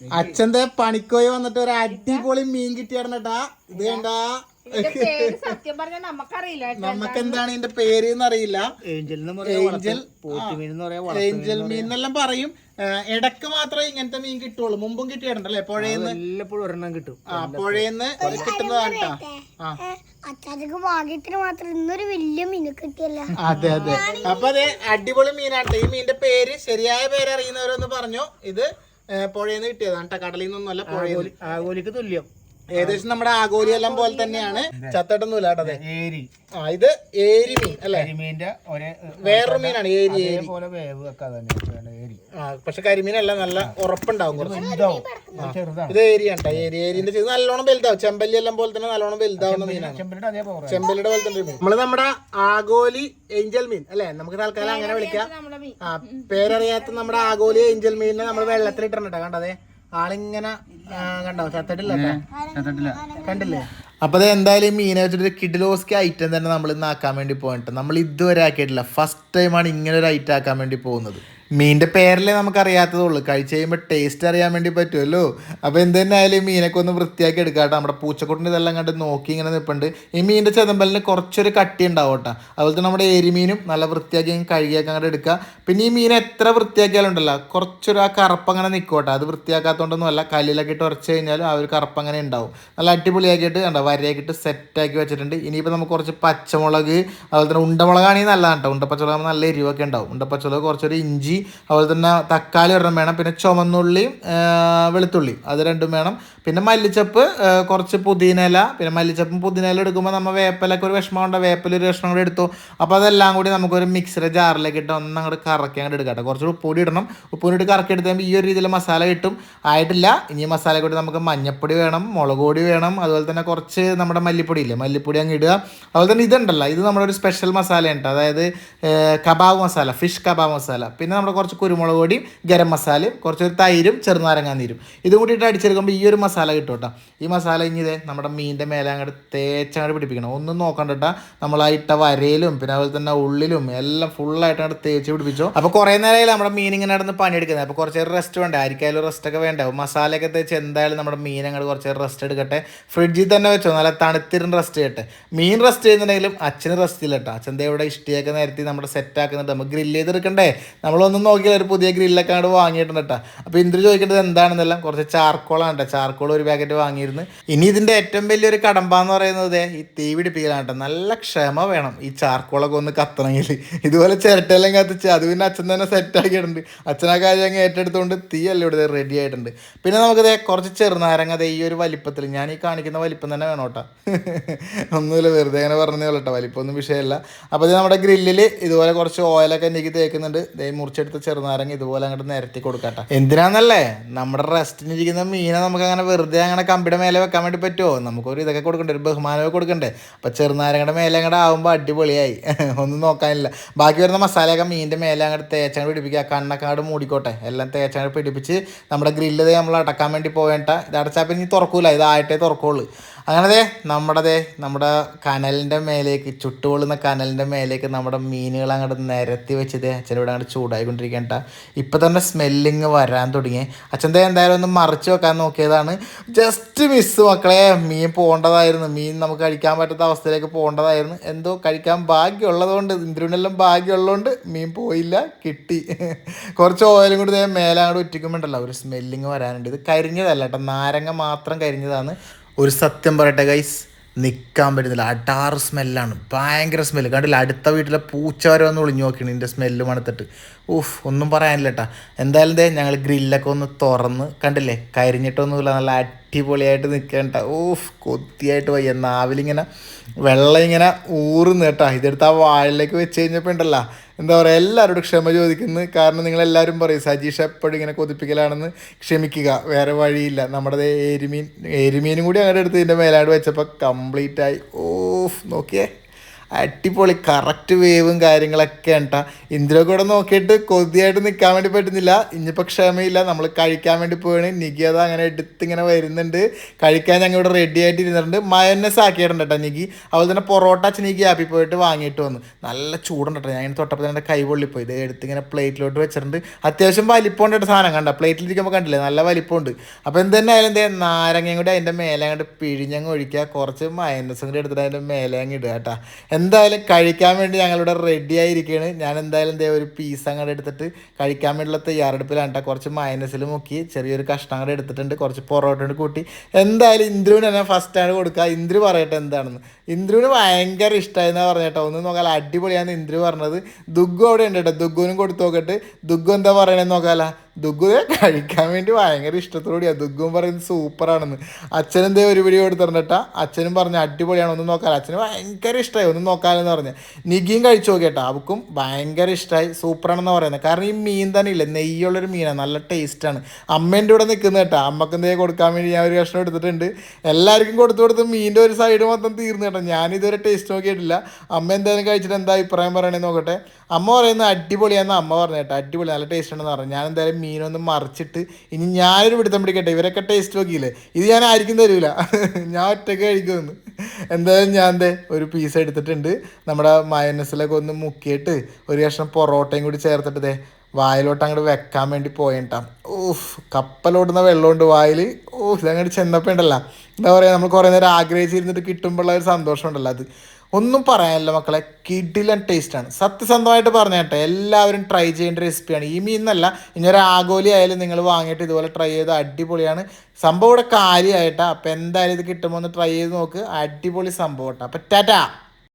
അച്ഛന്റെ പണിക്കോയി വന്നിട്ട് ഒരു അടിപൊളി മീൻ കിട്ടിയായിരുന്നട്ടാ ഇത് കണ്ടാ. പേര് സത്യം പറഞ്ഞാൽ നമുക്കറിയില്ല. നമുക്ക് എന്താണ് ഇതിന്റെ പേര് എന്നറിയില്ല ഏഞ്ചൽ എന്ന് ഏഞ്ചൽ പോത്തുമീൻ എന്ന് പറയാ ഏഞ്ചൽ മീൻ എന്നെല്ലാം പറയും. ഇടയ്ക്ക് മാത്രമേ ഇങ്ങനത്തെ മീൻ കിട്ടുള്ളൂ. മുമ്പും കിട്ടിയിട്ടുണ്ടല്ലേ? പുഴയിൽ നിന്ന് ഒരെണ്ണം കിട്ടും. ആ പുഴയിന്ന് കിട്ടുന്നതാണ് അച്ചാച്ചക്ക് ഭാഗ്യത്തിന് മാത്രം ഇന്നൊരു വലിയ മീൻ കിട്ടിയല്ല. അതെ അതെ. അപ്പൊ അതെ അടിപൊളി മീനാട്ടെ ഈ മീനിന്റെ പേര് ശരിയായ പേര് അറിയുന്നവരൊന്ന് പറഞ്ഞു. ഇത് ഏ, നിന്ന് കിട്ടിയതാണ് ട്ടാ. കടലിൽ നിന്നൊന്നുമല്ല പുഴയിൽ ആഗോലിക്ക് തുല്യം ഏകദേശം നമ്മുടെ ആഗോലി എല്ലാം പോലെ തന്നെയാണ്. ചത്തട്ടൊന്നുമില്ല കേട്ടോ അതെ. ഏരി. ആ ഇത് ഏരി മീൻ അല്ലെ? കരിമീന്റെ ഒരേ വേറൊരു മീനാണ് ഏരി ഏരി. അതേപോലെ വേവ് ഒക്കെ തന്നെ ഏരി. ആ പക്ഷെ കരിമീനല്ല നല്ല ഉറപ്പുണ്ടാവും കുറച്ച്. ഇത് ചെറുതാണ്. ഇത് ഏരിയാണ് ട്ടോ. ഏരി. ഏരിന്റെ ചെയ്ത് നല്ലോണം വലുതാവും. ചെമ്പല്ലി എല്ലാം പോലെ തന്നെ നല്ലോണം വലുതാവുന്ന മീനാണ്. അതേ പവർ ചെമ്പല്ലിയുടെ പോലെ തന്നെ ഒരു മീൻ. നമ്മൾ നമ്മുടെ ആഗോലി ഏഞ്ചൽ മീൻ അല്ലെ? നമുക്ക് തൽക്കാലം അങ്ങനെ വിളിക്കാം. ആ പേരറിയാത്ത നമ്മുടെ ആഗോലി ഏഞ്ചൽ മീനിനെ നമ്മൾ വെള്ളത്തിൽ ഇട്ടിട്ടുണ്ട് കണ്ടതേ ആളിങ്ങനെ കണ്ടോ? ചത്തട്ടില്ല കണ്ടില്ലേ? അപ്പൊ അത് എന്തായാലും മീനെ വെച്ചിട്ട് കിഡിലോസ്കി ഐറ്റം തന്നെ നമ്മൾ ഇന്ന് ആക്കാൻ വേണ്ടി പോയിട്ട് നമ്മൾ ഇതുവരെ ആക്കിയിട്ടില്ല. ഫസ്റ്റ് ടൈമാണ് ഇങ്ങനെ ഒരു ഐറ്റം ആക്കാൻ വേണ്ടി പോകുന്നത്. മീനിന്റെ പേരല്ലേ നമുക്ക് ഉള്ളൂ. കഴിച്ച് കഴിയുമ്പോൾ ടേസ്റ്റ് അറിയാൻ വേണ്ടി പറ്റുമല്ലോ. അപ്പോൾ എന്ത് തന്നെ ആയാലും മീനൊക്കെ ഒന്ന് വൃത്തിയാക്കി എടുക്കാട്ടോ നമ്മുടെ പൂച്ചക്കുട്ടിന്റെ ഇതെല്ലാം കണ്ട് നോക്കി ഇങ്ങനെ നിൽപ്പുണ്ട്. ഈ മീനിന്റെ ചെതമ്പലിന് കുറച്ചൊരു കട്ടി ഉണ്ടാവും കേട്ടോ. അതുപോലെ നമ്മുടെ എരിമീനും നല്ല വൃത്തിയാക്കി കഴുകിയൊക്കെ അങ്ങോട്ട് എടുക്കുക പിന്നെ ഈ മീൻ എത്ര വൃത്തിയാക്കിയാലുണ്ടല്ലോ കുറച്ചൊരു ആ കറുപ്പ് അങ്ങനെ നിൽക്കും കേട്ടോ. അത് വൃത്തിയാക്കാത്തതുകൊണ്ടൊന്നുമല്ല കല്ലിലൊക്കെ ഇട്ട് ഉറച്ച് കഴിഞ്ഞാലും ആ ഒരു കറുപ്പ് അങ്ങനെ ഉണ്ടാവും. നല്ല അടിപൊളിയാക്കിയിട്ട് കണ്ടോ വരയാക്കിയിട്ട് സെറ്റാക്കി വെച്ചിട്ടുണ്ട്. ഇനിയിപ്പോൾ നമുക്ക് കുറച്ച് പച്ചമുളക് അതുപോലെ തന്നെ ഉണ്ടമുളകാണെങ്കിൽ നല്ലതാണ് കേട്ടോ. ഉണ്ടപ്പച്ചമുളക് നല്ല എരിവൊക്കെ ഉണ്ടാവും. ഉണ്ടപ്പച്ചമുളക് കുറച്ചൊരു ഇഞ്ചി അതുപോലെ തന്നെ തക്കാളി ഒരെണ്ണം വേണം പിന്നെ ചുമന്നുള്ളിയും വെളുത്തുള്ളി അത് രണ്ടും വേണം. പിന്നെ മല്ലിച്ചപ്പ് കുറച്ച് പുതിനയില പിന്നെ മല്ലിച്ചപ്പും പുതിനയില എടുക്കുമ്പോൾ നമ്മൾ വേപ്പലൊക്കെ ഒരു വിഷമം ഉണ്ട്? വേപ്പല ഒരു വിഷമം കൂടി എടുത്തു. അപ്പോൾ അതെല്ലാം കൂടി നമുക്കൊരു മിക്സിയുടെ ജാറിലേക്ക് ഇട്ട് ഒന്ന് അങ്ങോട്ട് കറക്കി അങ്ങോട്ട് എടുക്കട്ടെ കുറച്ച് ഉപ്പൂടി ഇടണം. ഉപ്പൂടി ഇട്ട് കറക്കി എടുത്ത് ഈ ഒരു രീതിയിൽ മസാല കിട്ടും. ആയിട്ടില്ല. ഇനി മസാല കൂടി നമുക്ക് മഞ്ഞപ്പൊടി വേണം മുളക് പൊടി വേണം അതുപോലെ തന്നെ കുറച്ച് നമ്മുടെ മല്ലിപ്പൊടി ഇല്ലേ? മല്ലിപ്പൊടി അങ്ങ് ഇടുക. അതുപോലെ തന്നെ ഇതുണ്ടല്ലോ. ഇത് നമ്മുടെ ഒരു സ്പെഷ്യൽ മസാല ഉണ്ട് അതായത് kebab masala fish kebab masala പിന്നെ നമ്മുടെ കുറച്ച് കുരുമുളക് പൊടിയും ഗരം മസാലയും കുറച്ചൊരു തൈരും ചെറുനാരങ്ങാ നീരും. ഇതും കൂടിയിട്ട് അടിച്ചെടുക്കുമ്പോൾ ഈ ഒരു മസാല കിട്ടും കേട്ടോ. ഈ മസാല ഇനി ഇതേ നമ്മുടെ മീനിന്റെ മേലെ അങ്ങോട്ട് തേച്ചങ്ങോട്ട് പിടിപ്പിക്കണം. ഒന്നും നോക്കണ്ട നമ്മൾ ആ ഇട്ട വരയിലും പിന്നെ അതുപോലെ തന്നെ ഉള്ളിലും എല്ലാം ഫുള്ളായിട്ട് അങ്ങോട്ട് തേച്ച് പിടിപ്പിച്ചു. അപ്പോൾ കുറേ നേരമായി നമ്മുടെ മീൻ ഇങ്ങനെ നടന്ന് പണിയെടുക്കുന്നത്. അപ്പോൾ കുറച്ച് റെസ്റ്റ് വേണ്ടേ? ആയിരിക്കും റെസ്റ്റ് ഒക്കെ വേണ്ടേ? മസാലയൊക്കെ തേച്ച് എന്തായാലും നമ്മുടെ മീൻ അങ്ങോട്ട് കുറച്ച് റെസ്റ്റ് എടുക്കട്ടെ. ഫ്രിഡ്ജിൽ തന്നെ വെച്ചോ? നല്ല തണുത്തിരുന്ന് റെസ്റ്റ് ചെയ്യട്ടെ. മീൻ റെസ്റ്റ് ചെയ്യുന്നുണ്ടെങ്കിലും അച്ഛന് റെസ്റ്റ് ഇല്ല കേട്ടോ. അച്ഛന്റെ ഇവിടെ ഇഷ്ടിയൊക്കെ നിരത്തി നമ്മുടെ സെറ്റ് ആക്കുന്നുണ്ട്. നമുക്ക് ഗ്രില്ല് ചെയ്തെടുക്കണ്ടേ? നമ്മളൊന്നും നോക്കിയാൽ ഒരു പുതിയ ഗ്രില്ലൊക്കെ അങ്ങോട്ട് വാങ്ങിയിട്ടുണ്ട് കേട്ടോ അപ്പോൾ ഇന്ദ്ര ചോദിക്കേണ്ടത് എന്താണെന്നെല്ലാം കുറച്ച് ചാർക്കോളാണ് കേട്ടോ ചാർക്കോൾ ഒരു പാക്കറ്റ് വാങ്ങിയിരുന്നു. ഇനി ഇതിന്റെ ഏറ്റവും വലിയൊരു കടമ്പ എന്ന് പറയുന്നത് ഈ തീ പിടിപ്പിക്കലാണ് കേട്ടോ നല്ല ക്ഷമ വേണം ഈ ചാർക്കോളൊക്കെ ഒന്ന് കത്തണമെങ്കിൽ. ഇതുപോലെ ചിരട്ടെല്ലാം കത്തിച്ച് അത് പിന്നെ അച്ഛൻ തന്നെ സെറ്റ് ആക്കിയിട്ടുണ്ട്. അച്ഛനാ കാര്യം അങ്ങ് ഏറ്റെടുത്തുകൊണ്ട് തീ അല്ല ഇവിടെ റെഡി ആയിട്ടുണ്ട്. പിന്നെ നമുക്ക് ദേ കുറച്ച് ചെറുനാരങ്ങ ഈ ഒരു വലിപ്പത്തിൽ ഞാൻ ഈ കാണിക്കുന്ന വലിപ്പം തന്നെ വേണം കേട്ടോ ഒന്നുമില്ല വെറുതെ അങ്ങനെ പറഞ്ഞേ കേട്ടോ വലിപ്പമൊന്നും വിഷയമല്ല. അപ്പോൾ ഇത് നമ്മുടെ ഗ്രില്ലിൽ ഇതുപോലെ കുറച്ച് ഓയിലൊക്കെ എനിക്ക് തേക്കുന്നുണ്ട്. ദേ മുറിച്ചെടുത്ത് ചെറുനാരങ്ങ ഇതുപോലെ അങ്ങോട്ട് നിരത്തി കൊടുക്കട്ടെ. എന്തിനാന്നല്ലേ? നമ്മുടെ റെസ്റ്റിന് ഇരിക്കുന്ന മീനെ നമുക്ക് അങ്ങനെ വെറുതെ അങ്ങനെ കമ്പിയുടെ മേലെ വെക്കാൻ വേണ്ടി പറ്റുമോ നമുക്കൊരു ഇതൊക്കെ കൊടുക്കണ്ടേ ഒരു ബഹുമാനമൊക്കെ കൊടുക്കണ്ടേ? അപ്പോൾ ചെറുനാരങ്ങയുടെ മേലെ അങ്ങോട്ട് ആകുമ്പോൾ അടിപൊളിയായി. ഒന്നും നോക്കാനില്ല. ബാക്കി വരുന്ന മസാലയൊക്കെ മീനിന്റെ മേലെ അങ്ങോട്ട് തേച്ചങ്ങോട് പിടിപ്പിക്കുക. കണ്ണൊക്കെ അങ്ങോട്ട് മൂടിക്കോട്ടെ. എല്ലാം തേച്ചങ്ങോട്ട് പിടിപ്പിച്ച് നമ്മുടെ ഗ്രില്ല് നമ്മൾ അടക്കാൻ വേണ്ടി പോകേണ്ട ഇത് അടച്ചാൽ പിന്നെ തുറക്കൂല. ഇതായിട്ടേ തുറക്കുള്ളൂ. അങ്ങനെ ദേ നമ്മുടെ കനലിന്റെ മേലേക്ക് ചുട്ടുകൊള്ളുന്ന കനലിന്റെ മേലേക്ക് നമ്മുടെ മീനുകൾ അങ്ങോട്ട് നിരത്തി വെച്ച് ദേ അച്ഛനോട് അങ്ങോട്ട് ചൂടായിക്കൊണ്ടിരിക്കേണ്ട ഇപ്പം തന്നെ സ്മെല്ലിങ് വരാൻ തുടങ്ങി. അച്ഛൻ ദേ എന്തായാലും ഒന്ന് മറിച്ച് വെക്കാൻ നോക്കിയതാണ്. ജസ്റ്റ് മിസ് മക്കളെ മീൻ പോകേണ്ടതായിരുന്നു. മീൻ നമുക്ക് കഴിക്കാൻ പറ്റാത്ത അവസ്ഥയിലേക്ക് പോകേണ്ടതായിരുന്നു. എന്തോ കഴിക്കാൻ ഭാഗ്യമുള്ളതുകൊണ്ട് ഇന്ദ്രനെല്ലാം ഭാഗ്യമുള്ളതുകൊണ്ട് മീൻ പോയില്ല കിട്ടി. കുറച്ച് ഓയിലും കൂടി മേലെ അങ്ങോട്ട് ഉറ്റിക്കുമ്പോണ്ടല്ലോ ഒരു സ്മെല്ലിങ് വരാനുണ്ട്. ഇത് കരിഞ്ഞതല്ല കേട്ടോ നാരങ്ങ മാത്രം കരിഞ്ഞതാണ്. ഒരു സത്യം പറയട്ടെ ഗൈസ് നിൽക്കാൻ പറ്റുന്നില്ല. അടാറ് സ്മെല്ലാണ്. ഭയങ്കര സ്മെല്ല് കണ്ടില്ല? അടുത്ത വീട്ടിലെ പൂച്ച വരെ വന്ന് ഒളിഞ്ഞു നോക്കിയാണ്. ഇതിന്റെ സ്മെല്ല് മണത്തിട്ട്. ഊഫ് ഒന്നും പറയാനില്ല കേട്ടാ എന്തായാലും ദേ ഞങ്ങൾ ഗ്രില്ലൊക്കെ ഒന്ന് തുറന്ന് കണ്ടില്ലേ? കരിഞ്ഞിട്ടൊന്നുമില്ല. നല്ല അടിപൊളിയായിട്ട് നിൽക്കേണ്ട ഓഫ് കൊത്തിയായിട്ട് വയ്യ. നാവിലിങ്ങനെ വെള്ളം ഇങ്ങനെ ഊറുന്നു കേട്ടോ ഇതെടുത്ത് ആ വാഴിലേക്ക് വെച്ച് കഴിഞ്ഞപ്പോൾ ഉണ്ടല്ലോ. എന്താ പറയുക എല്ലാവരോടും ക്ഷമ ചോദിക്കുന്നു. കാരണം നിങ്ങളെല്ലാവരും പറയും സജീഷ് എപ്പോഴും ഇങ്ങനെ കൊതിപ്പിക്കലാണെന്ന് ക്ഷമിക്കുക. വേറെ വഴിയില്ല. നമ്മുടെ എരുമീൻ എരിമീനും കൂടി അങ്ങോട്ട് എടുത്ത് ഇതിന്റെ മേലാട് വെച്ചപ്പോൾ കംപ്ലീറ്റായി ഓഫ് നോക്കിയേ. അടിപൊളി കറക്റ്റ് വേവും കാര്യങ്ങളൊക്കെ ഉണ്ടാ ഇന്ദിര കൂടെ നോക്കിയിട്ട് കൊതിയായിട്ട് നിൽക്കാൻ വേണ്ടി പറ്റുന്നില്ല. ഇനിയിപ്പോൾ ക്ഷമയില്ല. നമ്മൾ കഴിക്കാൻ വേണ്ടി പോവാണ്. നികി അത് അങ്ങനെ എടുത്ത് ഇങ്ങനെ വരുന്നുണ്ട്. കഴിക്കാൻ ഞങ്ങൾ ഇവിടെ റെഡി ആയിട്ട് ഇരുന്നിട്ടുണ്ട്. മയന്നസ് ആക്കിയിട്ടുണ്ട് കേട്ടോ നികി. അതുപോലെ തന്നെ പൊറോട്ട അച്ഛൻ ഈ ആപ്പി പോയിട്ട് വാങ്ങിയിട്ട് വന്നു. നല്ല ചൂടുണ്ട് കേട്ടോ ഞാൻ തൊട്ടപ്പോൾ തന്നെ കൈ പൊള്ളിപ്പോയി. ഇത് എടുത്ത് ഇങ്ങനെ പ്ലേറ്റിലോട്ട് വെച്ചിട്ടുണ്ട്. അത്യാവശ്യം വലിപ്പമുണ്ട് കേട്ടോ സാധനം. കണ്ട? പ്ലേറ്റിലിരിക്കുമ്പോൾ കണ്ടില്ലേ? നല്ല വലിപ്പമുണ്ട്. അപ്പോൾ എന്ത് തന്നെ ആയാലും എന്തേ നാരങ്ങയും കൂടി അതിന്റെ മേലെ അങ്ങോട്ട് പിഴിഞ്ഞങ്ങ് ഒഴിക്കുക. കുറച്ച് മയനസും കൂടി എടുത്തിട്ട് അതിന്റെ മേലെ അങ്ങ് ഇടുക കേട്ടോ എന്തായാലും കഴിക്കാൻ വേണ്ടി ഞങ്ങളിവിടെ റെഡി ആയിരിക്കുകയാണ് ഞാൻ എന്തായാലും ദേ ഒരു പീസ് അങ്ങോട്ട് എടുത്തിട്ട് കഴിക്കാൻ വേണ്ടിയുള്ള തയ്യാറെടുപ്പിലാണ് കേട്ടോ കുറച്ച് മൈനസിൽ മുക്കി ചെറിയൊരു കഷ്ണം കൂടെ എടുത്തിട്ടുണ്ട്. കുറച്ച് പൊറോട്ട കൊണ്ട് കൂട്ടി. എന്തായാലും ഇന്ദ്രുവിന് തന്നെ ഫസ്റ്റ് ആണ് കൊടുക്കുക. ഇന്ദ്രു പറയട്ടെ എന്താണെന്ന്. ഇന്ദ്രുവിന് ഭയങ്കര ഇഷ്ടമായെന്നാ പറഞ്ഞേട്ടോ ഒന്ന് നോക്കാൻ അടിപൊളിയാണ് ഇന്ദ്രു പറഞ്ഞത്. ദുഗ്ഗു അവിടെ ഉണ്ട് കേട്ടോ ദുഗ്ഗുവിനും കൊടുത്തു നോക്കട്ടെ. ദുഗ്ഗു എന്താ പറയണെന്ന് നോക്കാല. ദുഗ്ഗു ദേ കഴിക്കാൻ വേണ്ടി ഭയങ്കര ഇഷ്ടത്തോടെയാണ് ദുഗ്ഗും പറയുന്നത് സൂപ്പറാണെന്ന്. അച്ഛനെന്തേ ഒരു വീഡിയോ എടുത്തിട്ടുണ്ടാ അച്ഛനും പറഞ്ഞു അടിപൊളിയാണ് ഒന്ന് നോക്കാൻ അച്ഛന് ഭയങ്കര ഇഷ്ടമായി ഒന്ന് നോക്കാനെന്ന് പറഞ്ഞു. നിഗിയും കഴിച്ചു നോക്കിയേട്ടാ. അവക്കും ഭയങ്കര ഇഷ്ടമായി സൂപ്പറാണെന്ന് പറയുന്നത്. കാരണം ഈ മീൻ തന്നെ ഇല്ല? നെയ്യുള്ളൊരു മീനാണ് നല്ല ടേസ്റ്റാണ്. അമ്മേന്റെ ഇവിടെ നിൽക്കുന്ന കേട്ടോ. അമ്മയ്ക്ക് എന്തേ കൊടുക്കാൻ വേണ്ടി ഞാൻ ഒരു കഷ്ണം എടുത്തിട്ടുണ്ട്. എല്ലാവർക്കും കൊടുത്തു കൊടുത്ത് മീന്റെ ഒരു സൈഡ് മൊത്തം തീർന്നു കേട്ടോ. ഞാൻ ഇതുവരെ ടേസ്റ്റ് നോക്കിയിട്ടില്ല. അമ്മ എന്തായാലും കഴിച്ചിട്ട് എന്താ അഭിപ്രായം പറയണേ നോക്കട്ടെ. അമ്മ പറയുന്നത് അടിപൊളിയാണെന്ന് അമ്മ പറഞ്ഞു കേട്ടോ. അടിപൊളി നല്ല ടേസ്റ്റ് ഉണ്ടെന്ന് പറഞ്ഞു. ഞാൻ എന്തായാലും മീനൊന്ന് മറിച്ചിട്ട് ഇനി ഞാനൊരു പിടുത്തം പിടിക്കട്ടെ? ഇവരൊക്കെ ടേസ്റ്റ് നോക്കിയില്ലേ? ഇത് ഞാൻ ആയിരിക്കും തരൂല. ഞാൻ ഒറ്റയ്ക്ക് കഴിക്കുമെന്ന്. എന്തായാലും ഞാൻ ദേ ഒരു പീസ് എടുത്തിട്ടുണ്ട്. നമ്മുടെ മയനസിലൊക്കെ ഒന്ന് മുക്കിയിട്ട് ഒരു കഷ്ണം പൊറോട്ടയും കൂടി ചേർത്തിട്ട് ദേ വായിലോട്ട് അങ്ങോട്ട് വെക്കാൻ വേണ്ടി പോയിട്ടാം. ഓഫ് കപ്പലോടുന്ന വെള്ളമുണ്ട് വായിൽ ഓ ഇതങ്ങോട്ട് ചെന്നപ്പോൾ ഉണ്ടല്ലോ. എന്താ പറയുക നമ്മൾ കുറേ നേരം ആഗ്രഹിച്ചിരുന്നിട്ട് കിട്ടുമ്പോഴുള്ള ഒരു സന്തോഷം ഉണ്ടല്ലോ അത്. ഒന്നും പറയാനില്ല മക്കളെ. കിഡിലൻ ടേസ്റ്റാണ് സത്യസന്ധമായിട്ട് പറഞ്ഞേട്ടെ എല്ലാവരും ട്രൈ ചെയ്യേണ്ട റെസിപ്പിയാണ് ഈ മീൻ എന്നല്ല ഇനി ആഗോലി ആയാലും നിങ്ങൾ വാങ്ങിയിട്ട് ഇതുപോലെ ട്രൈ ചെയ്ത് അടിപൊളിയാണ്. സംഭവം ഇവിടെ കാര്യമായിട്ടാണ് അപ്പം എന്തായാലും ഇത് കിട്ടുമ്പോൾ ഒന്ന് ട്രൈ ചെയ്ത് നോക്ക്. അടിപൊളി സംഭവം കേട്ടോ. അപ്പം ടാറ്റാ.